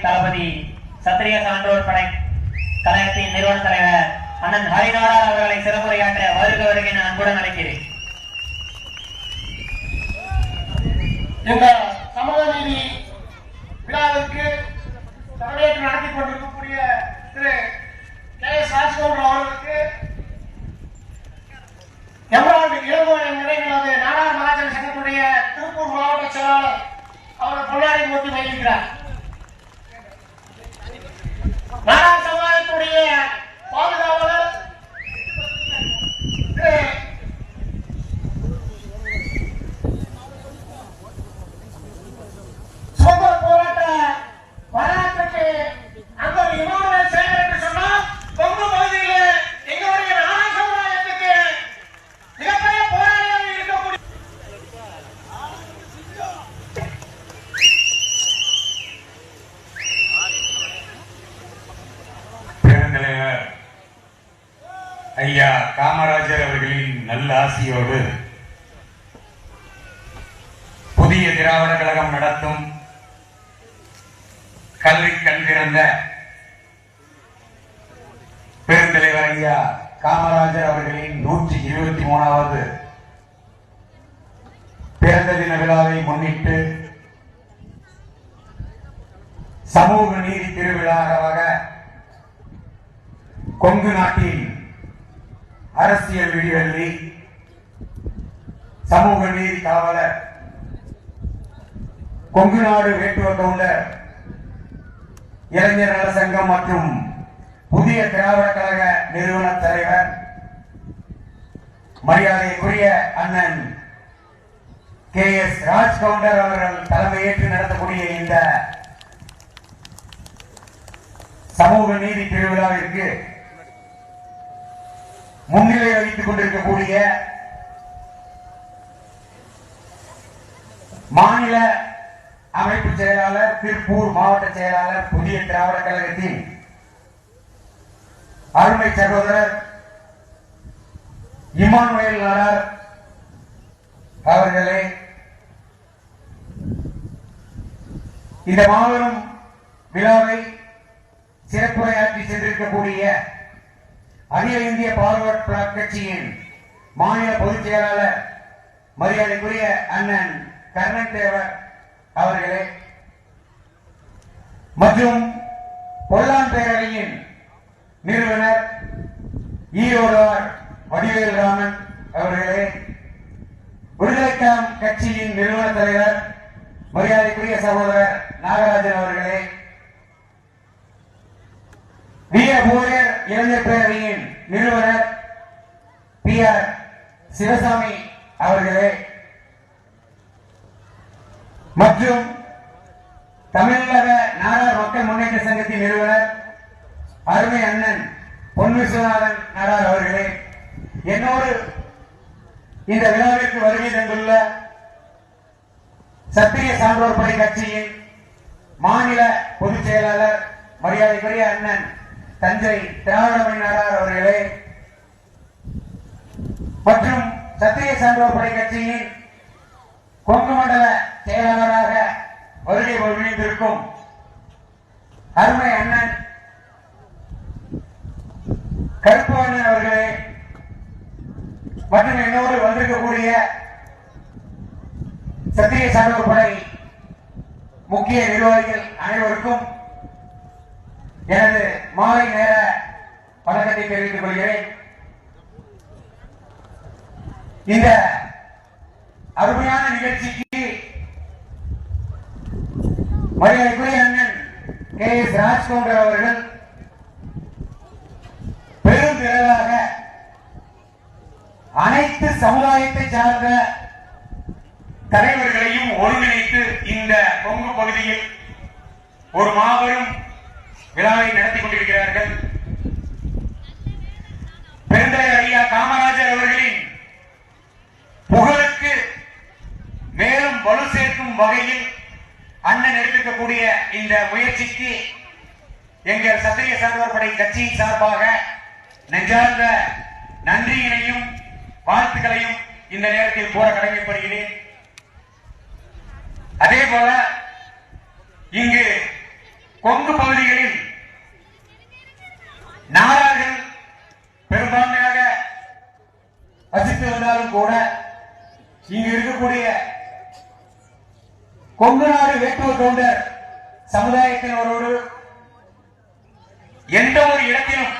தளபதி சத்திரிய சான்றோர் படை கழகத்தின் நிறுவன தலைவர் அண்ணன் ஹரிநாடா அவர்களை சிறப்புரையாற்ற வருக வருகை நான் அன்புடன் அழைக்கிறேன். இந்த சமூகநீதி விழாவிற்கு தலைமையேற்று நடத்தி கொண்டிருக்கக்கூடிய திரு கே எஸ் ராஜ்கோபால் அவர்களுக்கு எம்ராய்டு இளங்கோவன் நிறைவிலாத நாடார் மகாஜன சங்கத்துடைய திருப்பூர் மாவட்ட செயலாளர் அவர் பொன்னாடி போட்டு வைக்கிறார் ನಾರಾಯಣ ಸಂವಾದ ತುಡಿಯೇ ஐயா காமராஜர் அவர்களின் நல்ல ஆசியோடு புதிய திராவிட கழகம் நடத்தும் கல்வி கண்டிருந்த பெருந்தலைவர் ஐயா காமராஜர் அவர்களின் நூற்றி இருபத்தி மூணாவது பிறந்த தின விழாவை முன்னிட்டு சமூக நீதி திருவிழாவாக கொங்கு நாட்டின் அரசியல் விடிவெள்ளி சமூக நீதி காவலர் கொங்கு நாடு வேட்டுவ கவுண்டர் இளைஞர் நல சங்கம் மற்றும் புதிய திராவிட கழக நிறுவன தலைவர் மரியாதைக்குரிய அண்ணன் கே எஸ் ராஜ் கவுண்டர் அவர்கள் தலைமையேற்று நடத்தக்கூடிய இந்த சமூக நீதி திருவிழாவிற்கு முன்னிலை வகித்துக் கொண்டிருக்கக்கூடிய மாநில அமைப்பு செயலாளர் திருப்பூர் மாவட்ட செயலாளர் புதிய திராவிட கழகத்தின் அருமை சகோதரர் இமானுவேல் நாடார் அவர்களே இந்த மாபெரும் விழாவை சிறப்புரையாற்றி சென்றிருக்கக்கூடிய அகில இந்திய பார்வர்ட் பிளாக் கட்சியின் மாநில பொதுச் செயலாளர் மரியாதைக்குரிய அண்ணன் கர்ணன் தேவர் அவர்களே மற்றும் பொல்லான் பேரவையின் நிறுவனர் ஈரோடார் வடிவேல் ராமன் அவர்களே விடுதலைக்காம் கட்சியின் நிறுவன தலைவர் மரியாதைக்குரிய சகோதரர் நாகராஜன் அவர்களே வீர பூரியர் இளைஞர் பேரவையின் நிறுவனர் பி ஆர் சிவசாமி அவர்களே. மற்றும் தமிழக நாடார் மக்கள் முன்னேற்ற சங்கத்தின் நிறுவனர் அருமை அண்ணன் பொன் விஸ்வநாதன் நாடார் அவர்களே. என்னோடு இந்த விழாவிற்கு வருகை தந்துள்ள சத்திரிய சான்றோர் படை கட்சியின் மாநில பொதுச் செயலாளர் மரியாதைக்குரிய அண்ணன் தஞ்சை திராவிடமணி அவர்களே மற்றும் சத்திரிய சான்றோர் படை கட்சியின் கொங்கு மண்டல செயலாளராக வருகை ஒருங்கிணைந்திருக்கும் அருமை அண்ணன் கருப்பு அவர்களே மற்றும் என்னோடு வந்திருக்கக்கூடிய சத்திரிய சான்றோர் படை முக்கிய நிர்வாகிகள் அனைவருக்கும் எனது மாலை நேர வணக்கத்தை தெரிவித்துக் கொள்கிறேன். இந்த அருமையான நிகழ்ச்சிக்கு மரியாதைக்குரிய அண்ணன் கே எஸ் ராஜ்குமார் அவர்கள் பெரும் விரைவாக அனைத்து சமுதாயத்தை சார்ந்த தலைவர்களையும் ஒருங்கிணைத்து இந்த கொங்கு பகுதியில் ஒரு மாபெரும் விழாவை நடத்தி கொண்டிருக்கிறார்கள். பெருந்தலைவர் ஐயா காமராஜர் அவர்களின் புகழுக்கு மேலும் வலு சேர்க்கும் வகையில் அண்ணன் எடுத்திருக்கக்கூடிய இந்த முயற்சிக்கு எங்கள் சத்திரிய சார்பர் படை கட்சியின் சார்பாக நெஞ்சார்ந்த நன்றியினையும் வாழ்த்துக்களையும் இந்த நேரத்தில் கூற கடமைப்படுகிறேன். அதே போல இங்கு கொங்கு பகுதிகளில் நாடார்கள் பெரும்பான்மையாக வசித்து வந்தாலும் கூட இங்கு இருக்கக்கூடிய கொங்கு நாடு வேட்டுவ தொண்டர் சமுதாயத்தினரோடு எந்த ஒரு இடத்திலும்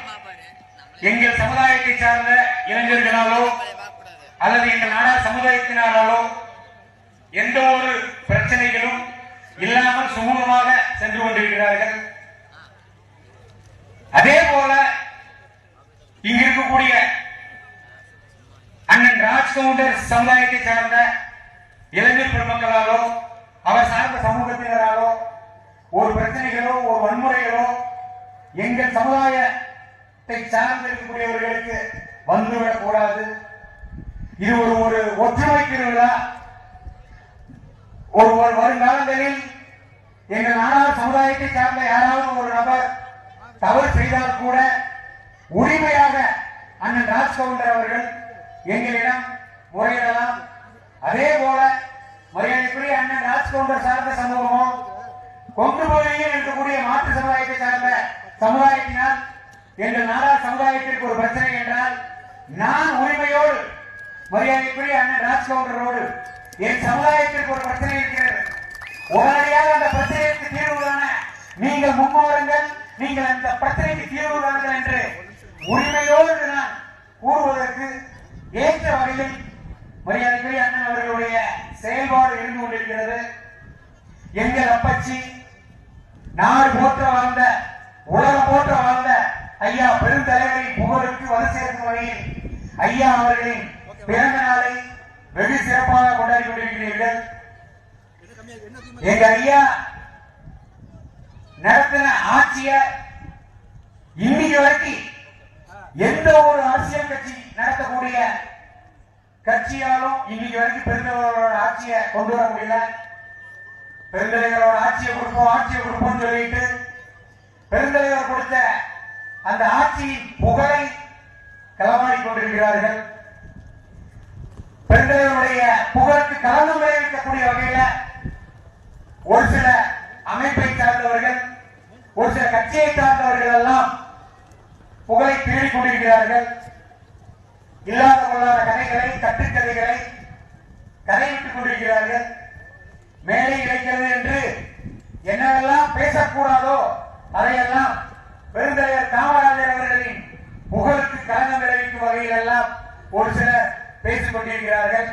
எங்கள் சமுதாயத்தை சார்ந்த இளைஞர்களாலோ அல்லது எங்கள் நாடார் சமுதாயத்தினாலோ எந்த ஒரு பிரச்சனைகளும் இல்லாமல் சுமூகமாக சென்று கொண்டிருக்கிறார்கள். அதே போல இங்க இருக்கக்கூடிய அண்ணன் ராஜ்கவுண்டர் சமுதாயத்தை சார்ந்த இளைஞர் பெருமக்களாலோ அவர் சார்ந்த சமூகத்தினராலோ ஒரு பிரச்சனைகளோ ஒரு வன்முறைகளோ எங்கள் சமுதாயத்தை சார்ந்து இருக்கக்கூடியவர்களுக்கு வந்துவிடக் கூடாது. இது ஒரு ஒரு ஒற்றுமை திருவிழா ஒரு ஒரு வருங்காலங்களில் எங்கள் நாடார் சமுதாயத்தை சார்ந்த யாராவது ஒரு நபர் தவறு செய்தால் கூட உரிமையாக அண்ணன் ராஜ்கவுண்டர் அவர்கள் எங்களிடம் முறையிடலாம். அதே போல மரியாதைக்குரிய அண்ணன் ராஜ்கவுண்டர் சார்ந்த சமூகமும் கொங்கு பகுதியில் இருக்கக்கூடிய மாற்று சமுதாயத்தை சார்ந்த சமுதாயத்தினால் எங்கள் நாடா சமுதாயத்திற்கு ஒரு பிரச்சனை என்றால் நான் உரிமையோடு மரியாதைக்குரிய அண்ணன் ராஜ்கவுண்டரோடு என் சமுதாயத்திற்கு ஒரு பிரச்சனை இருக்கிறது. உடனடியாக அந்த பிரச்சனைக்கு தீர்வு காண நீங்கள் முன்வாருங்கள் நீங்கள் அந்த பிரச்சனைக்கு தீர்வு காணுங்கள் என்று உரிமையோடு நான் கூறுவதற்கு ஏற்ற வகையில் மரியாதைக்குரிய அண்ணன் அவர்களுடைய செயல்பாடு இருந்து கொண்டிருக்கிறது. எங்கள் அப்பச்சி நாடு போற்ற வாழ்ந்த உலகம் போற்ற வாழ்ந்த ஐயா பெருந்தலைவரின் புகழுக்கு வலு சேர்க்கும் வகையில் ஐயா அவர்களின் பிறந்த நாளை வெகு சிறப்பாக கொண்டாடி கொண்டிருக்கிறீர்கள். எங்க ஐயா நடத்தின ஆட்சிய இன்னைக்கு வரைக்கும் எந்த ஒரு அரசியல் கட்சி நடத்தக்கூடிய கட்சியாலும் இன்னைக்கு வரைக்கும் பெருந்தலைவரோட ஆட்சியை கொண்டு வர முடியல. பெருந்தலைவரோட ஆட்சியை கொடுப்போம் ஆட்சியை கொடுப்போம்னு சொல்லிட்டு பெருந்தலைவர் கொடுத்த அந்த ஆட்சியின் புகழை களமாடி கொண்டிருக்கிறார்கள். பெருந்தலைவருடைய புகழுக்கு களங்கம் விளைவிக்கக்கூடிய வகையில ஒரு சில அமைப்பை சார்ந்தவர்கள் ஒரு சில கட்சியை சார்ந்தவர்கள் எல்லாம் புகழை தேடிக் கொண்டிருக்கிறார்கள். இல்லாத கொள்ளாத கதைகளை கட்டுக்கதைகளை கதைவிட்டுக் கொண்டிருக்கிறார்கள். மேலே இழைக்கிறது என்று என்னவெல்லாம் பேசக்கூடாதோ அதையெல்லாம் பெருந்தலைவர் காமராஜர் அவர்களின் புகழுக்கு களங்கம் விளைவிக்கும் வகையில் எல்லாம் ஒரு சிலர் பேசிக் கொண்டிருக்கிறார்கள்.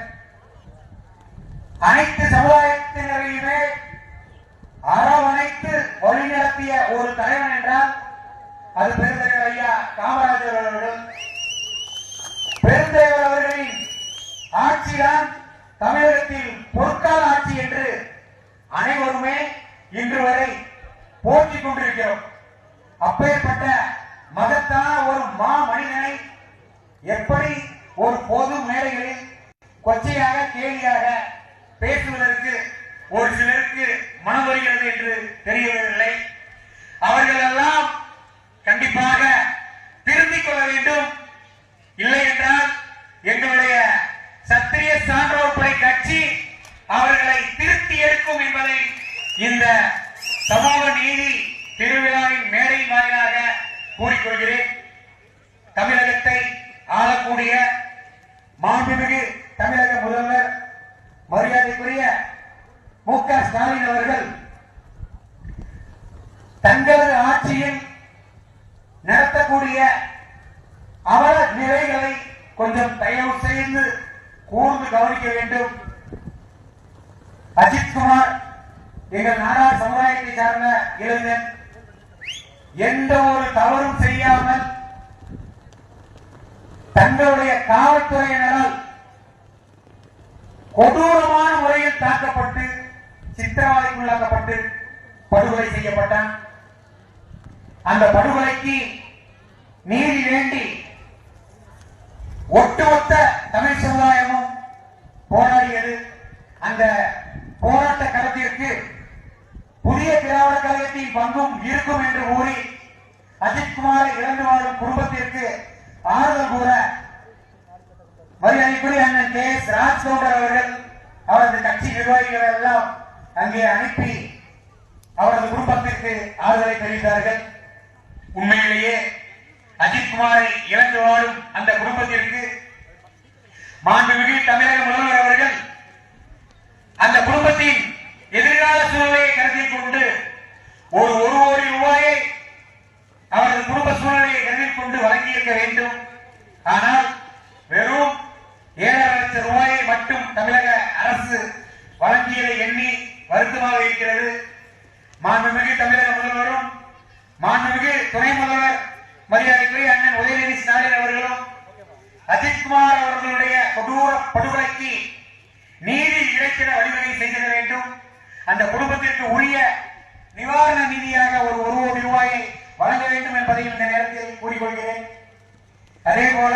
அனைத்து சமுதாயத்தினரையுமே அரவணைத்து வழிநடத்திய ஒரு தலைவன் என்றால் அது பெருந்த ஆட்சிதான் தமிழகத்தில் பொற்கால ஆட்சி என்று அனைவருமே இன்று வரை போற்றிக் கொண்டிருக்கிறோம். அப்பேற்பட்ட மகத்தான ஒரு மா மனிதனை எப்படி ஒரு பொது மேடைகளில் கொச்சையாக கேலியாக பேசுவதற்கு ஒரு சிலருக்கு மனம் வருகிறது என்று தெரியவில்லை. அவர்கள் எல்லாம் கண்டிப்பாக திருந்திக் கொள்ள வேண்டும். இல்லை அவர்களை திருத்தி எடுக்கும் என்பதை இந்த சமூக நீதி திருவிழாவின் மேடை வாயிலாக கூறிக்கொள்கிறேன் தமிழகத்தை ஆளக்கூடிய மாண்புமிகு தமிழக முதல்வர் மரியாதைக்குரிய மு க ஸ்டாலின் அவர்கள் தங்களது ஆட்சியில் நடத்தக்கூடிய அவல நிலைகளை கொஞ்சம் தயவு செய்து கூர்ந்து கவனிக்க வேண்டும் அஜித்குமார் எங்கள் நாடார் சமுதாயத்தை சார்ந்த இளைஞன் எந்த ஒரு தவறும் செய்யாமல் தங்களுடைய காவல்துறையினரால் கொடூரமான முறையில் தாக்கப்பட்டு சித்திரவதைக்குள்ளாக்கப்பட்டு படுகொலை செய்யப்பட்டான். அந்த படுகொலைக்கு நீதி வேண்டி ஒட்டுமொத்த தமிழ் சமுதாயமும் போராடியது. அந்த போராட்ட களத்திற்கு புதிய திராவிட கழகத்தின் பங்கும் இருக்கும் என்று கூறி அஜித்குமாரை இழந்து வாழும் குடும்பத்திற்கு ஆறுதல் கூற மரியாதைக்குரிய அண்ணன் கே எஸ் ராஜ்கவுண்டர் அவர்கள் அவரது கட்சி நிர்வாகிகள் எல்லாம் அங்கே அனுப்பி அவரது குடும்பத்திற்கு குடும்பத்திற்கு ஆறுதலை தெரிவித்தார்கள். உண்மையிலேயே அஜித்குமாரை இழந்து வாழும் அந்த குடும்பத்திற்கு மாண்புமிகு தமிழக முதல்வர் அவர்கள் அந்த குடும்பத்தின் எதிர்கால சூழ்நிலையை கருத்தில் கொண்டு ஒரு ஒரு கோடி ரூபாயை அவரது குடும்ப சூழ்நிலையை கருத்தில் கொண்டு வழங்கியிருக்க வேண்டும் ஆனால் வெறும் ஏழரை லட்சம் ரூபாயை மட்டும் தமிழக அரசு வழங்கியதை எண்ணி வருத்தமாக இருக்கிறது மாண்புமிகு தமிழக முதல்வரும் மாண்புமிகு துணை முதல்வர் மரியாதைக்குரிய அண்ணன் உதயநிதி ஸ்டாலின் அவர்களும் அஜித்குமார் அவர்களுடைய கொடூர படுகொலைக்கு நீதி இழைக்கிற வழிவகை செய்திட வேண்டும். அந்த குடும்பத்திற்கு உரிய நிவாரண நிதியாக ஒரு ஒரு கோடி ரூபாயை வழங்க வேண்டும் என்பதையும் இந்த நேரத்தில் கூறிக்கொள்கிறேன். அதே போல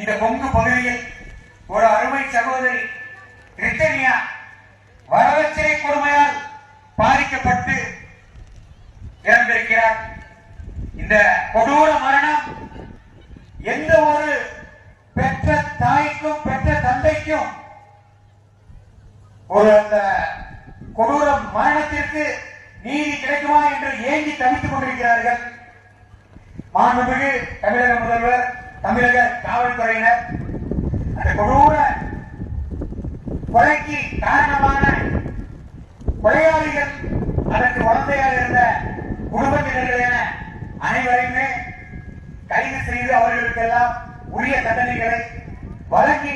இந்த கொங்கு பகுதியில் ஒரு அருமை சகோதரி பிரித்தனியா வரதட்சணை கொடுமையால் பாதிக்கப்பட்டு இறந்திருக்கிறார். இந்த கொடூர மரணம் எந்த ஒரு ஒரு அந்த கொடூர மரணத்திற்கு நீதி கிடைக்குமா என்று ஏங்கி தவித்துக் கொண்டிருக்கிறார்கள். மாண்புமிகு தமிழக முதல்வர் தமிழக காவல்துறையினர் அந்த கொடூர கொலைக்கு காரணமான கொலையாளிகள் அதற்கு குழந்தையாக இருந்த குடும்பத்தினர்கள் என அனைவரையுமே கைது செய்து அவர்களுக்கெல்லாம் உரிய தண்டனைகளை வழங்கி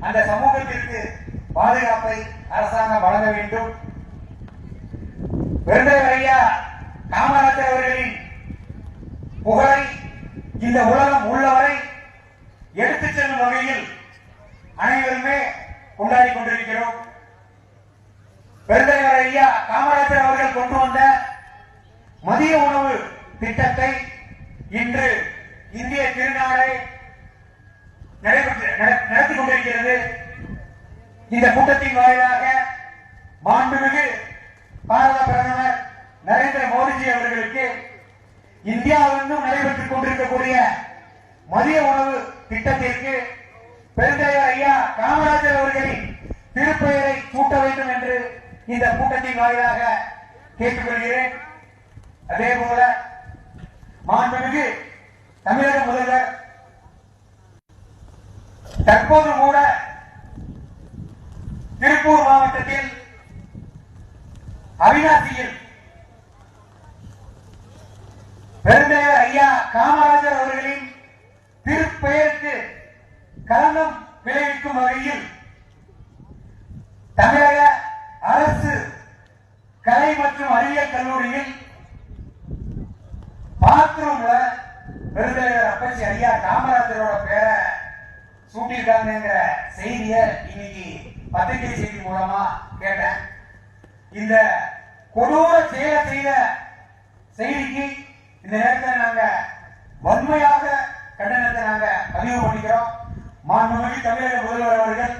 அந்த சமூகத்திற்கு பாதுகாப்பை அரசாங்கம் வழங்க வேண்டும். பெருந்தலைவர் ஐயா காமராஜர் அவர்களின் புகழை இந்த உலகம் உள்ளவரை எடுத்துச் செல்லும் வகையில் அனைவருமே கொண்டாடி கொண்டிருக்கிறோம். பெருந்தலைவர் ஐயா காமராஜர் அவர்கள் கொண்டு வந்த மதிய உணவு திட்டத்தை இன்று இந்திய திருநாளை நடைபெற்று நட- நடத்தி கொண்டிருக்கிறது. இந்த கூட்டத்தின் வாயிலாக மாண்புமிகு பாரத பிரதமர் நரேந்திர மோடிஜி அவர்களுக்கு இந்தியாவிலிருந்தும் நடைபெற்றுக் கொண்டிருக்கக்கூடிய மதிய உணவு திட்டத்திற்கு பெருந்தையர் ஐயா காமராஜர் அவர்களின் திருப்பெயரை சூட்ட வேண்டும் என்று இந்த கூட்டத்தின் வாயிலாக கேட்டுக்கொள்கிறேன். அதே போல மாண்புமிகு தமிழக முதல்வர் தற்போது கூட திருப்பூர் மாவட்டத்தில் அவிநாசியில் பெருந்தலைவர் ஐயா காமராஜர் அவர்களின் திருப்பெயருக்கு கலந்தம் விளைவிக்கும் வகையில் தமிழக அரசு கலை மற்றும் அறிவியல் கல்லூரியில் பாத்ரூம்ல பெருந்தலைவர் அப்பச்சி ஐயா காமராஜரோட பேரை சூட்டியிருக்காங்கிற செய்தியை இன்னைக்கு பத்திரிகை செய்தி மூலமா கேட்டேன். இந்த கொடூர செயலை செய்த செய்திக்கு இந்த நேரத்தில் நாங்க வன்மையாக கண்டனத்தை நாங்க பதிவு பண்ணிக்கிறோம். மாண்புமிகு தமிழக முதல்வர் அவர்கள்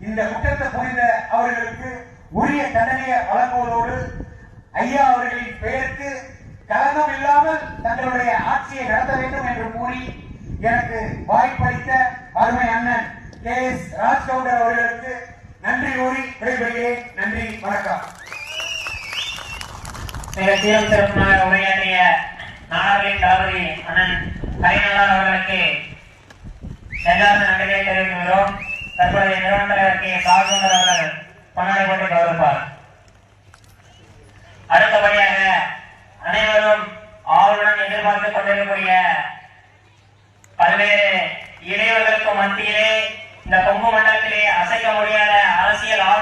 இந்த குற்றத்தை புரிந்த அவர்களுக்கு உரிய தண்டனையை வழங்குவதோடு ஐயா அவர்களின் பெயருக்கு கலங்கம் இல்லாமல் தங்களுடைய ஆட்சியை நடத்த வேண்டும் என்று கூறி எனக்கு வாய்ப்பளித்த அருமை அண்ணன் கே எஸ் ராஜ்கவுண்டர் அவர்களுக்கு நன்றி கூறி விடைபெறுகிறேன். நன்றி வணக்கம். மிக தீரம் சிறப்பாக உரையாற்றிய நாடர்களின் தளபதி அண்ணன் கலைநாதன் அவர்களுக்கு எல்லாரும் நன்றியை தெரிவிக்கிறோம் தற்போதைய நிறுவன தலைவர் கால்குண்டர் அவர்கள் பொன்னாடை போட்டு கௌரவிப்பார். அடுத்தபடியாக அனைவரும் ஆவலுடன் எதிர்பார்த்துக் கொண்டிருக்கக்கூடிய பல்வேறு இடைவர்களுக்கு மத்தியிலே இந்த கொங்கு மண்டலத்திலே அசைக்க முடியாத அரசியல் ஆள்